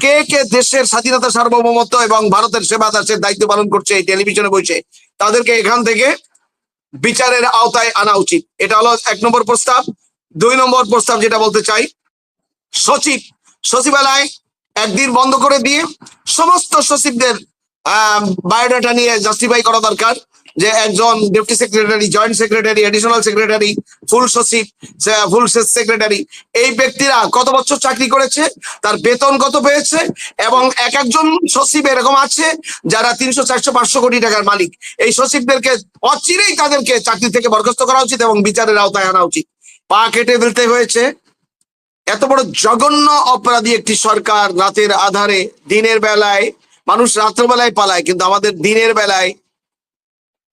কে কে দেশের স্বাধীনতা সার্বভৌমত্ব এবং ভারতের সেবা দাসের দায়িত্ব পালন করছে এই টেলিভিশনে বসে তাদেরকে এখান থেকে বিচারের আওতায় আনা উচিত। এটা হলো এক নম্বর প্রস্তাব। দুই নম্বর প্রস্তাব যেটা বলতে চাই, সচিব, সচিবালয় একদিন বন্ধ করে দিয়ে সমস্ত সচিবদের, আহ, বায়োডাটা নিয়ে জাস্টিফাই করা দরকার। যে একজন deputy secretary joint secretary additional secretary full সচিব ফুল সেক্রেটারি এই ব্যক্তিরা কত বছর চাকরি করেছে, তার বেতন কত পেয়েছে এবং এক একজন সচিব এরকম আছে যারা তিনশো, চারশো, পাঁচশো কোটি টাকার মালিক। এই সচিবদেরকে অচিরেই তাদেরকে চাকরি থেকে বরখাস্ত করা উচিত এবং বিচারের আওতায় আনা উচিত। পা কেটে ফেলতে হয়েছে। এত বড় জঘন্য অপরাধী একটি সরকার রাতের আধারে দিনের বেলায়, মানুষ রাত্রবেলায় পালায়, কিন্তু আমাদের দিনের বেলায়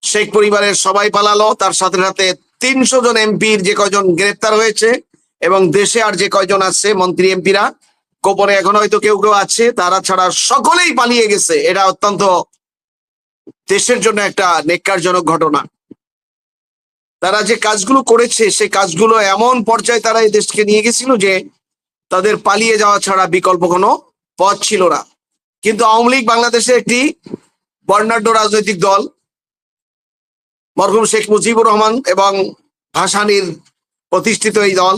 শেখ পরিবারের সবাই পালালো। তার সাথে সাথে তিনশো জন এমপির যে কয়জন গ্রেপ্তার হয়েছে এবং দেশে আর যে কয়জন আছে মন্ত্রী এমপিরা, গোপনে এখন হয়তো কেউ কেউ আছে, তারা ছাড়া সকলেই পালিয়ে গেছে। এটা অত্যন্ত দেশের জন্য একটা নেককারজনক ঘটনা। তারা যে কাজগুলো করেছে, সে কাজগুলো এমন পর্যায়ে তারা এই দেশকে নিয়ে গেছিল যে তাদের পালিয়ে যাওয়া ছাড়া বিকল্প কোনো পথ ছিল না। কিন্তু আওয়ামী লীগ বাংলাদেশে একটি বর্ণাঢ্য রাজনৈতিক দল মরহুম শেখ মুজিবুর রহমান এবং ভাসানির প্রতিষ্ঠিত এই দল,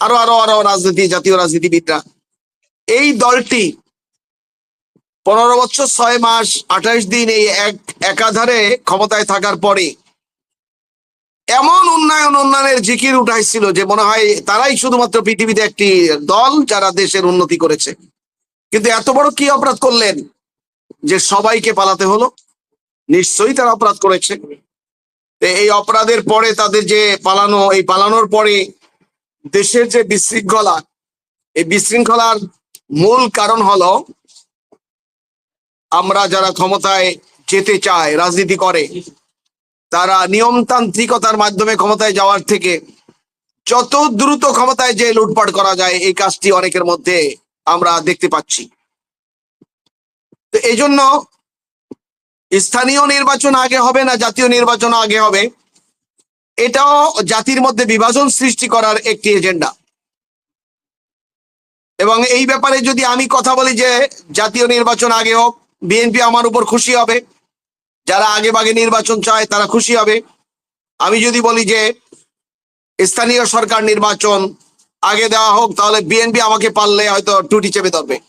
আরও আরও আরও রাজনীতি, জাতীয় রাজনীতিবিদরা। এই দলটি পনেরো বছর, ছয় মাস, আঠাইশ দিন এই এক একাধারে ক্ষমতায় থাকার পরে এমন উন্নয়ন, উন্নয়নের জিকির উঠাইছিল যে মনে হয় তারাই শুধুমাত্র পৃথিবীতে একটি দল যারা দেশের উন্নতি করেছে। কিন্তু এত বড় কি অপরাধ করলেন যে সবাইকে পালাতে হলো? নিশ্চয়ই তারা অপরাধ করেছে। এই অপরাধের পরে তাদের যে পালানো, এই পালানোর পরে দেশের যে বিশৃঙ্খলা, এই বিশৃঙ্খলার মূল কারণ হলো আমরা যারা ক্ষমতায় যেতে চায় রাজনীতি করে, তারা নিয়মতান্ত্রিকতার মাধ্যমে ক্ষমতায় যাওয়ার থেকে যত দ্রুত ক্ষমতায় যে লুটপাট করা যায়, এই কাজটি অনেকের মধ্যে আমরা দেখতে পাচ্ছি। তো এই জন্য স্থানীয় নির্বাচন আগে হবে না জাতীয় নির্বাচন আগে হবে? এটাও জাতির মধ্যে বিভাজন সৃষ্টি করার একটি এজেন্ডা। এবং এই ব্যাপারে যদি আমি কথা বলি যে জাতীয় নির্বাচন আগে হোক, বিএনপি আমার উপর খুশি হবে। যারা আগে বাগে নির্বাচন চায় তারা খুশি হবে। আমি যদি বলি যে স্থানীয় সরকার নির্বাচন আগে দেওয়া হোক, তাহলে বিএনপি আমাকে পারলে হয়তো টুটি চেপে ধরবে।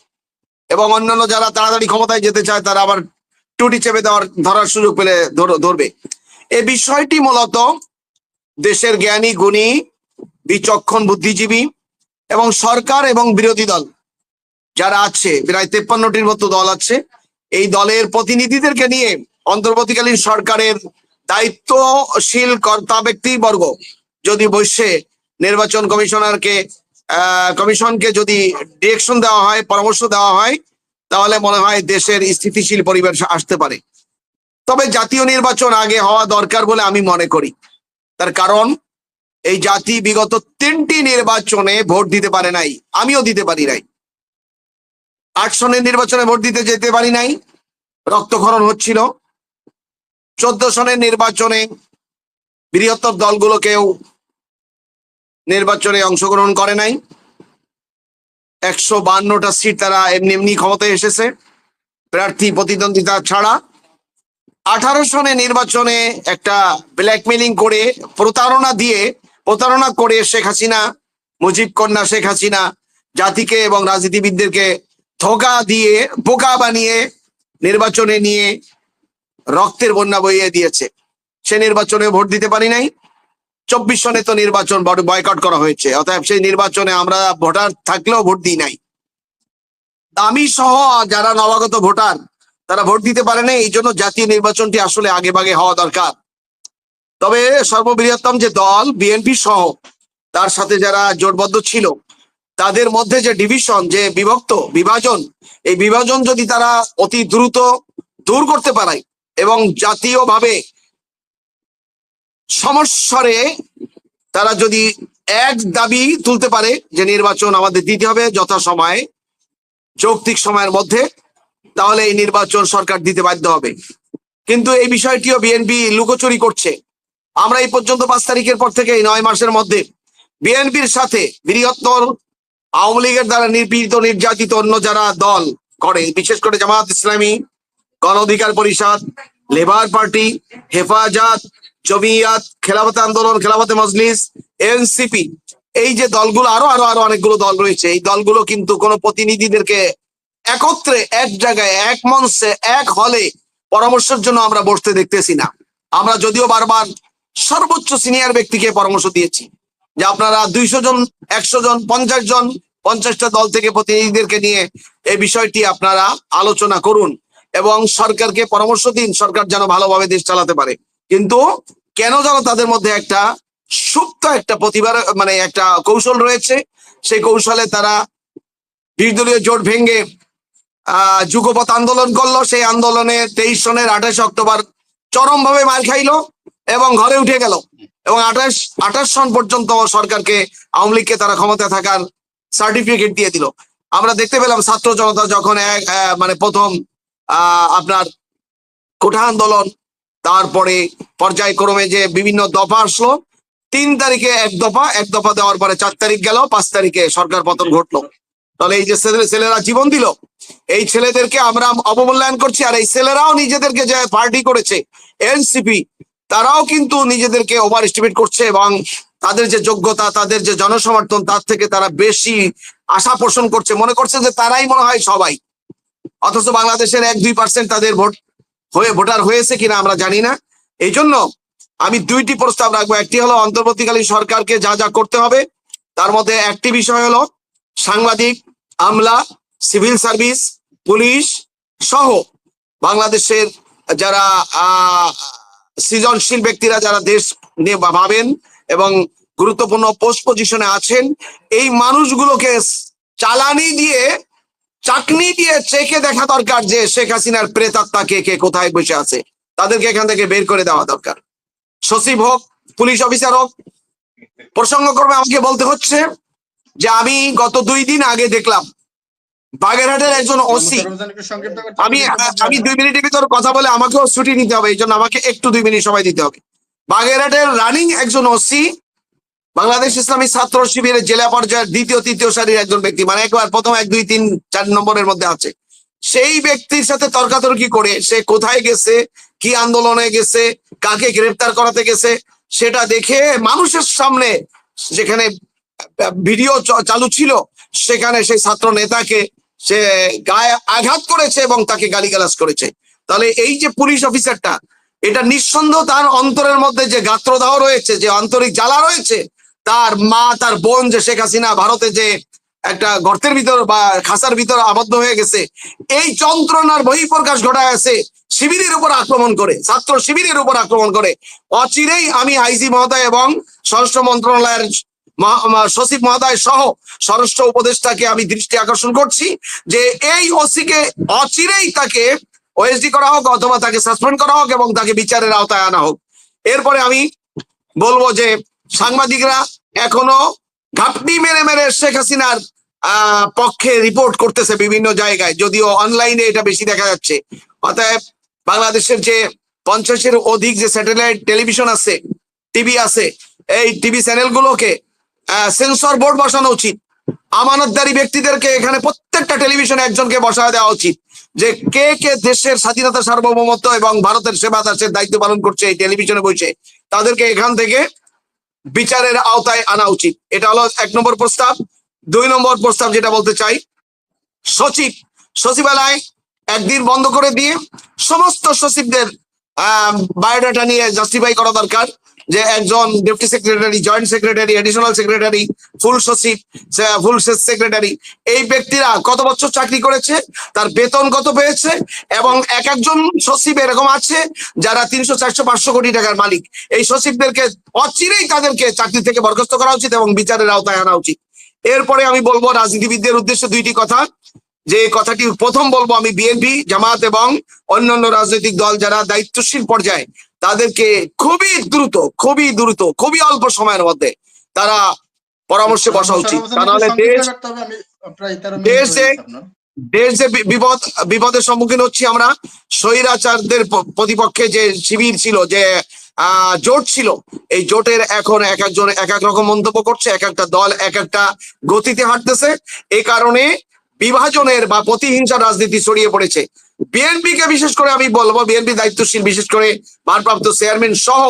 এবং অন্যান্য যারা তাড়াতাড়ি ক্ষমতায় যেতে চায়, তারা আবার টুটি চেপে দেওয়ার ধরার সুযোগ পেলে ধর- ধরবে। এই বিষয়টি মূলত দেশের জ্ঞানী গুণী বিচক্ষণ বুদ্ধিজীবী এবং সরকার এবং বিরোধী দল যারা আছে প্রায় তেপ্পান্নটির মতো দল আছে এই দলের প্রতিনিধিদেরকে নিয়ে অন্তর্বর্তীকালীন সরকারের দায়িত্বশীল কর্তা ব্যক্তিবর্গ যদি বসে নির্বাচন কমিশনারকে আহ, কমিশনকে যদি ডিরেকশন দেওয়া হয় পরামর্শ দেওয়া হয় তাহলে মনে হয় দেশের স্থিতিশীল পরিবেশ আসতে পারে। তবে জাতীয় নির্বাচন আগে হওয়া দরকার বলে আমি মনে করি। তার কারণ, এই জাতি বিগত তিনটি নির্বাচনে ভোট দিতে পারে নাই। আমিও দিতে পারি নাই। আট সনের নির্বাচনে ভোট দিতে যেতে পারি নাই। রক্তক্ষরণ হচ্ছিল। চোদ্দ সনের নির্বাচনে বৃহত্তর দলগুলোকেও নির্বাচনে অংশগ্রহণ করে নাই। একশো বান্নটা সিট তারা এমনি এমনি ক্ষমতায় এসেছে। প্রার্থী প্রতিদ্বন্দ্বিতা ছাড়া আঠারো সনে নির্বাচনে একটা ব্ল্যাকমেলিং করে প্রতারণা দিয়ে, প্রতারণা করে শেখ হাসিনা, মুজিব কন্যা শেখ হাসিনা, জাতিকে এবং রাজনীতিবিদদেরকে ধোকা দিয়ে, বোকা বানিয়ে নির্বাচনে নিয়ে রক্তের বন্যা বইয়ে দিয়েছে। সে নির্বাচনে ভোট দিতে পারি নাই। চব্বিশ সনে তো নির্বাচন বয়কট করা হয়েছে। অতএব সেই নির্বাচনে আমরা ভোটার থাকলেও ভোট দিই নাই। আমি সহ যারা নবাগত ভোটার, তারা ভোট দিতে পারে না এই জন্য জাতীয় নির্বাচনটি আসলে আগে বাগে হওয়া দরকার। তবে সর্ববৃহত্তম যে দল, বিএনপি সহ, তার সাথে যারা জোটবদ্ধ ছিল, তাদের মধ্যে যে ডিভিশন যে বিভক্ত, বিভাজন, এই বিভাজন যদি তারা অতি দ্রুত দূর করতে পারে এবং জাতীয়ভাবে সমস্বরে তারা যদি এক দাবি তুলতে পারে যে নির্বাচন আমাদের দিতে হবে যথাসময়ে, যৌক্তিক সময়ের মধ্যে, তাহলে এই নির্বাচন সরকার দিতে বাধ্য হবে। কিন্তু এই বিষয়টিও বিএনপি লুকোচুরি করছে। আমরা এই পর্যন্ত পাঁচ তারিখের পর থেকে এই নয় মাসের মধ্যে বিএনপির সাথে বৃহত্তর আওয়ামী লীগের দ্বারা নির্পীড়িত, নির্যাতিত অন্য যারা দল করে, বিশেষ করে জামাত ইসলামী, গণ অধিকার পরিষদ, লেবার পার্টি, হেফাজত জমিয়াত, খেলাফত আন্দোলন, খেলাফতে মজলিস, এনসিপি। এই যে দলগুলো, আরও আরও আরও অনেকগুলো দল রয়েছে। এই দলগুলো কিন্তু কোনো প্রতিনিধিদেরকে একত্রে, এক জায়গায়, এক মঞ্চে, এক হলে পরামর্শের জন্য আমরা বসতে দেখতেছি না। আমরা যদিও বারবার সর্বোচ্চ সিনিয়র ব্যক্তিকে পরামর্শ দিয়েছি যে আপনারা দুইশো জন, একশো জন, পঞ্চাশ জন, পঞ্চাশটা দল থেকে প্রতিনিধিদেরকে নিয়ে এই বিষয়টি আপনারা আলোচনা করুন এবং সরকারকে পরামর্শ দিন, সরকার যেন ভালোভাবে দেশ চালাতে পারে। কিন্তু কেন যেন তাদের মধ্যে একটা সুপ্ত একটা প্রতিভার মানে একটা কৌশল রয়েছে। সেই কৌশলে তারা নির্দলীয় জোট ভেঙে যুগপথ আন্দোলন করল। সেই আন্দোলনে তেইশ সনের আঠাশ অক্টোবর চরম ভাবে মার খাইলো এবং ঘরে উঠে গেল। এবং আঠাশ আঠাশ সন পর্যন্ত সরকারকে, আওয়ামী লীগকে তারা ক্ষমতায় থাকার সার্টিফিকেট দিয়ে দিল। আমরা দেখতে পেলাম ছাত্র জনতা যখন এক মানে প্রথম আপনার কোঠা আন্দোলন তারপরে পর্যায়ক্রমে যে বিভিন্ন দফা আসলো, তিন তারিখে এক দফা এক দফা দেওয়ার পরে চার তারিখ গেল, পাঁচ তারিখে সরকার পতন ঘটলো। তাহলে এই যে ছেলেরা জীবন দিল, এই ছেলেদেরকে আমরা অবমূল্যায়ন করছি, আর এই ছেলেরাও নিজেদেরকে যে পার্টি করেছে, এনসিপি, তারাও কিন্তু নিজেদেরকে ওভার এস্টিমেট করছে এবং তাদের যে যোগ্যতা, তাদের যে জনসমর্থন, তার থেকে তারা বেশি আশা পোষণ করছে। মনে করছে যে তারাই মনে হয় সবাই। অথচ বাংলাদেশের এক দুই পার্সেন্ট তাদের ভোট হয়ে ভোটার হয়েছে কিনা আমরা জানি না। এই জন্য আমি দুইটি প্রস্তাব রাখব। একটি হলো, অন্তর্বর্তীকালীন সরকারকে যা যা করতে হবে, তার মধ্যে একটি বিষয় হলো, সাংবাদিক, আমলা, সিভিল সার্ভিস, পুলিশ সহ বাংলাদেশের যারা সৃজনশীল ব্যক্তিরা যারা দেশ নিয়ে ভাবেন এবং গুরুত্বপূর্ণ পোস্ট পজিশনে আছেন, এই মানুষগুলোকে চালানি দিয়ে চাকনি দিয়ে চেকে দেখা দরকার যে শেখ হাসিনার প্রেতাত্মা কে কে কোথায় বসে আছে। তাদেরকে এখান থেকে বের করে দেওয়া দরকার। সচিব হোক, পুলিশ অফিসার হোক, প্রসঙ্গক্রমে আমাকে বলতে হচ্ছে যে আমি গত দুই দিন আগে দেখলাম বাগেরহাটের একজন ওসি। আমি আমি দুই মিনিটের ভিতর কথা বলে আমাকেও ছুটি নিতে হবে, এই জন্য আমাকে একটু দুই মিনিট সময় দিতে হবে। বাগেরহাটের রানিং একজন ওসি বাংলাদেশ ইসলামী ছাত্র শিবিরের জেলা পর্যায়ের দ্বিতীয়, তৃতীয় সারির একজন ব্যক্তি। মানে একবার প্রথম এক, দুই, তিন, চার নম্বরের মধ্যে আছে। সেই ব্যক্তির সাথে তর্কাতর্কি করে সে কোথায় গেছে, কি আন্দোলনে গেছে, কাকে গ্রেফতার করাতে গেছে, সেটা দেখে মানুষের সামনে যেখানে ভিডিও চালু ছিল, সেখানে সেই ছাত্র নেতাকে সে গায়ে আঘাত করেছে এবং তাকে গালিগালাজ করেছে। তাহলে এই যে পুলিশ অফিসারটা, এটা নিঃসন্দেহ তার অন্তরের মধ্যে যে গাত্রদাহ রয়েছে, যে আন্তরিক জ্বালা রয়েছে তার মা, তার বোন যে শেখ হাসিনা ভারতে যে একটা গর্তের ভিতর বা খাসার ভিতর আবদ্ধ হয়ে গেছে, এই যন্ত্রণার বহিঃপ্রকাশ ঘটায় আছে শিবিরের উপর আক্রমণ করে, ছাত্র শিবিরের উপর আক্রমণ করে। অচিরেই আমি আইজি মহোদয় এবং স্বরাষ্ট্র মন্ত্রণালয়ের সচিব মহোদয় সহ স্বরাষ্ট্র উপদেষ্টাকে আমি দৃষ্টি আকর্ষণ করছি যে এই ওসিকে অচিরেই তাকে ওএসডি করা হোক অথবা তাকে সাসপেন্ড করা হোক এবং তাকে বিচারের আওতায় আনা হোক। এরপরে আমি বলব যে সাংবাদিকরা এখনও ঘাপটি মেরে মেরে শেখ হাসিনার পক্ষে রিপোর্ট করতেছে বিভিন্ন জায়গায়, যদিও অনলাইনে এটা বেশি দেখা যাচ্ছে। অতএব বাংলাদেশের যে পঞ্চাশের অধিক যে স্যাটেলাইট টেলিভিশন আছে টিভি আছে, এই টিভি চ্যানেলগুলোকে সেন্সর বোর্ড বসানো উচিত। আমানতদারি ব্যক্তিদেরকে এখানে প্রত্যেকটা টেলিভিশনে একজনকে বসায় দেওয়া উচিত যে কে কে দেশের স্বাধীনতা সার্বভৌমত্ব এবং ভারতের সেবা দাসের দায়িত্ব পালন করছে এই টেলিভিশনে বসে। তাদেরকে এখান থেকে বিচারের আওতায় আনা উচিত। এটা হলো এক নম্বর প্রস্তাব। দুই নম্বর প্রস্তাব যেটা বলতে চাই, সচিব, সচিবালয় একদিন বন্ধ করে দিয়ে সমস্ত সচিবদের, আহ, বায়োডাটা নিয়ে জাস্টিফাই করা দরকার। যে একজন deputy secretary joint secretary additional secretary full সচিব ফুল সেক্রেটারি এই ব্যক্তিরা কত বছর চাকরি করেছে, তার বেতন কত পেয়েছে এবং এক একজন সচিব এরকম আছে যারা তিনশো, চারশো, পাঁচশো কোটি টাকার মালিক। এই সচিবদেরকে অচিরেই তাদেরকে চাকরি থেকে বরখাস্ত করা উচিত এবং বিচারের আওতায় আনা উচিত। এরপরে আমি বলব রাজনীতিবিদদের উদ্দেশ্যে দুইটি কথা। যে কথাটি প্রথম বলব আমি বিএনপি জামাত এবং অন্যান্য রাজনৈতিক দল যারা দায়িত্বশীল পর্যায়ে তাদেরকে খুবই দ্রুত খুবই দ্রুত খুবই অল্প সময়ের মধ্যে তারা পরামর্শে বসা উচিত। তা নাহলে দেশ দেশে দেশ যে বিপদ বিপদের সম্মুখীন হচ্ছি আমরা স্বৈরাচারদের প্রতিপক্ষে যে শিবির ছিল যে আহ জোট ছিল এই জোটের এখন এক একজন এক এক রকম মন্তব্য করছে এক একটা দল এক একটা গতিতে হাঁটতেছে। এই কারণে বিভাজনের বা প্রতিহিংসার রাজনীতি ছড়িয়ে পড়েছে। বিএনপি কে বিশেষ করে আমি বলব, বিএনপি দায়িত্বশীল বিশেষ করে ভারপ্রাপ্ত চেয়ারম্যান সহ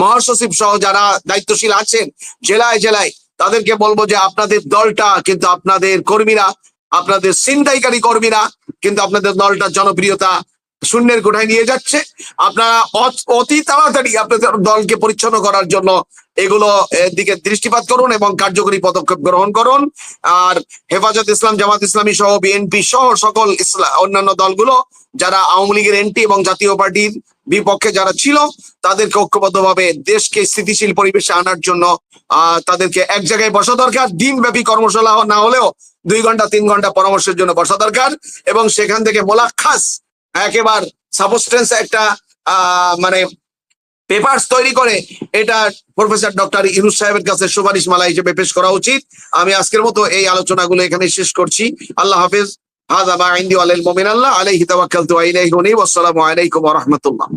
মহাসচিব সহ যারা দায়িত্বশীল আছেন, জেলায় জেলায়, তাদেরকে বলব যে আপনাদের দলটা কিন্তু আপনাদের কর্মীরা, আপনাদের ছিনতাইকারী কর্মীরা কিন্তু আপনাদের দলটা জনপ্রিয়তা শূন্যের কোঠায় নিয়ে যাচ্ছে। আপনারা অত- তাড়াতাড়ি আপনাদের দলকে পরিচ্ছন্ন করার জন্য এগুলো দিকে দৃষ্টিপাত করুন এবং কার্যকরী পদক্ষেপ গ্রহণ করুন। আর হেফাজত ইসলাম, জামাত ইসলামী সহ বিএনপি সহ সকল ইসলাম অন্যান্য দলগুলো, যারা আওয়ামী লীগের এনটি এবং জাতীয় পার্টির বিপক্ষে যারা ছিল, তাদেরকে ঐক্যবদ্ধভাবে দেশকে স্থিতিশীল পরিবেশে আনার জন্য তাদেরকে এক জায়গায় বসা দরকার। দিনব্যাপী কর্মশালা না হলেও দুই ঘণ্টা, তিন ঘণ্টা পরামর্শের জন্য বসা দরকার এবং সেখান থেকে মোলাক্ষাস একেবার সাবস্টেন্স একটা মানে পেপার্স তৈরি করে, এটা প্রফেসর ডক্টর ইউনুস সাহেবের কাছে সুপারিশ মালা হিসেবে পেশ করা উচিত। আমি আজকের মতো এই আলোচনাগুলো এখানে শেষ করছি। আল্লাহ হাফেজ। হাজা বা আইন্দি আলাইল মোমিন আল্লাহ আলাইহি তাওয়াক্কালতু ওয়া ইলাইহি উনীব। আসসালামু আলাইকুম ওয়া রাহমাতুল্লাহ।